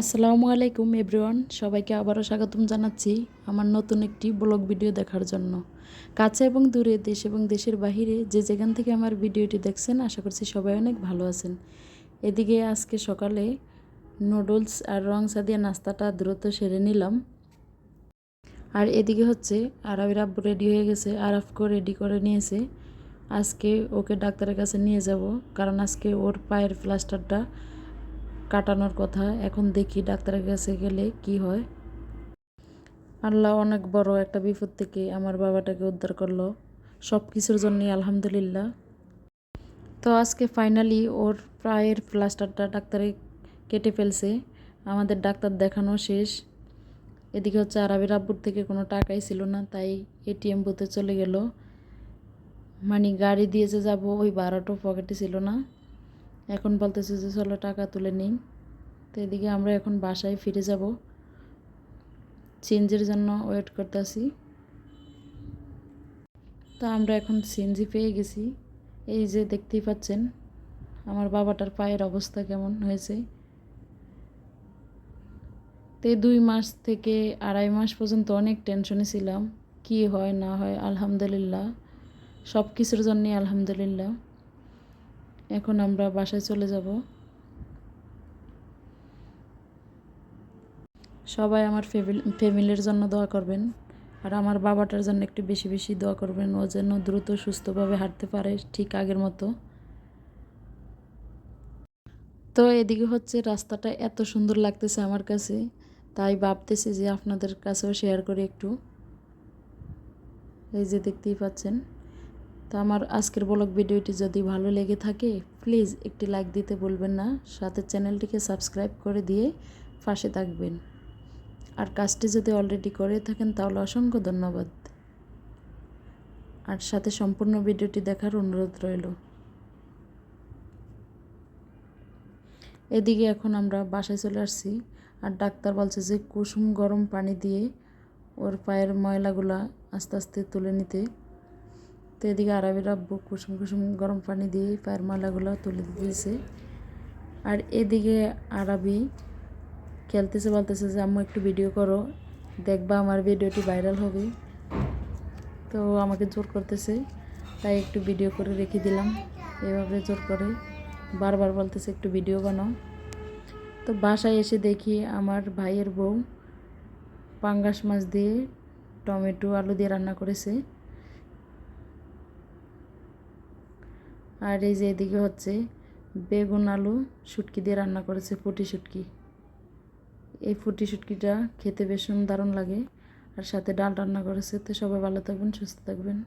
আসসালামু আলাইকুম এভরিওয়ান, সবাইকে আবারও স্বাগতম জানাচ্ছি আমার নতুন একটি ব্লগ ভিডিও দেখার জন্য। কাছে এবং দূরে, দেশ এবং দেশের বাহিরে যে যেখান থেকে আমার ভিডিওটি দেখছেন, আশা করছি সবাই অনেক ভালো আছেন। এদিকে আজকে সকালে নুডলস আর রং সাদিয়া নাস্তাটা দ্রুত সেরে নিলাম। আর এদিকে হচ্ছে আরবের আব্বু রেডি হয়ে গেছে, আরাফকেও রেডি করে নিয়েছে। আজকে ওকে ডাক্তারের কাছে নিয়ে যাব, কারণ আজকে ওর পায়ের প্লাস্টারটা কাটানোর কথা। এখন দেখি ডাক্তারের কাছে গেলে কি হয়। আল্লাহ অনেক বড় একটা বিপদ থেকে আমার বাবাটাকে উদ্ধার করল। সব কিছুর জন্যই আলহামদুলিল্লাহ। তো আজকে ফাইনালি ওর প্রায়ের প্লাস্টারটা ডাক্তারে কেটে ফেলছে। আমাদের ডাক্তার দেখানো শেষ। এদিকে হচ্ছে আরবের আব্বুর থেকে কোনো টাকাই ছিল না, তাই এটিএম বুথে চলে গেল। মানে গাড়ি দিয়েছে যাব, ওই বারোটা পকেটে ছিল না। এখন বলতেছে যে, চলো টাকা তুলে নিই। তো এদিকে আমরা এখন বাসায় ফিরে যাব। চেঞ্জের জন্য ওয়েট করতে করতেছি। তো আমরা এখন সিএনজি পেয়ে গেছি। এই যে দেখতেই পাচ্ছেন, আমার বাবাটার পায়ের অবস্থা কেমন হয়েছে। তো দুই মাস থেকে আড়াই মাস পর্যন্ত অনেক টেনশনে ছিলাম। কি হয়, না হয়, আলহামদুলিল্লাহ। সব কিছুর জন্যে আলহামদুলিল্লাহ। এখন আমরা বাসায় চলে যাব। সবাই আমার ফ্যামিলির জন্য দোয়া করবেন। আর আমার বাবাটার জন্য একটু বেশি বেশি দোয়া করবেন। ও যেন দ্রুত, সুস্থভাবে হাঁটতে পারে ঠিক আগের মতো। তো এদিকে হচ্ছে রাস্তাটা এত সুন্দর লাগতেছে আমার কাছে। তাই ভাবতেছি যে আপনাদের কাছেও শেয়ার করি একটু। এই যে দেখতেই পাচ্ছেন। তো আমার আজকের ব্লগ ভিডিওটি যদি ভালো লেগে থাকে, প্লিজ একটি লাইক দিতে বলবেন না। সাথে চ্যানেলটিকে সাবস্ক্রাইব করে দিয়ে পাশে থাকবেন। আর কাজটি যদি অলরেডি করে থাকেন, তাহলে অসংখ্য ধন্যবাদ। আর সাথে সম্পূর্ণ ভিডিওটি দেখার অনুরোধ রইল। এদিকে এখন আমরা বাসায় চলে আসছি। আর ডাক্তার বলছে যে, কুসুম গরম পানি দিয়ে ওর পায়ের ময়লাগুলা আস্তে আস্তে তুলে নিতে। তো এদিকে আরবি রাব্বু কুসুম কুসুম গরম পানি দিয়ে পায়ের মালাগুলো তুলে দিয়েছে আর এদিকে আরবি খেলতেছে বলতেছে যে, আম্মু, একটু ভিডিও করো, দেখবা আমার ভিডিওটি ভাইরাল হবে। তো আমাকে জোর করতেছে, তাই একটু ভিডিও করে রেখে দিলাম। এভাবে জোর করে বারবার বলতেছে, একটু ভিডিও বানাও। তো বাসায় এসে দেখি আমার ভাইয়ের বউ পাঙ্গাস মাছ দিয়ে টমেটো, আলু দিয়ে রান্না করেছে। আর এই যে এদিকে হচ্ছে বেগুন আলু শুটকি দিয়ে রান্না করেছে ফুটি শুটকি। এই ফুটি শুটকিটা খেতে বেশ দারুণ লাগে। আর সাথে ডাল রান্না করেছে। তো সবাই ভালো থাকবেন, সুস্থ থাকবেন।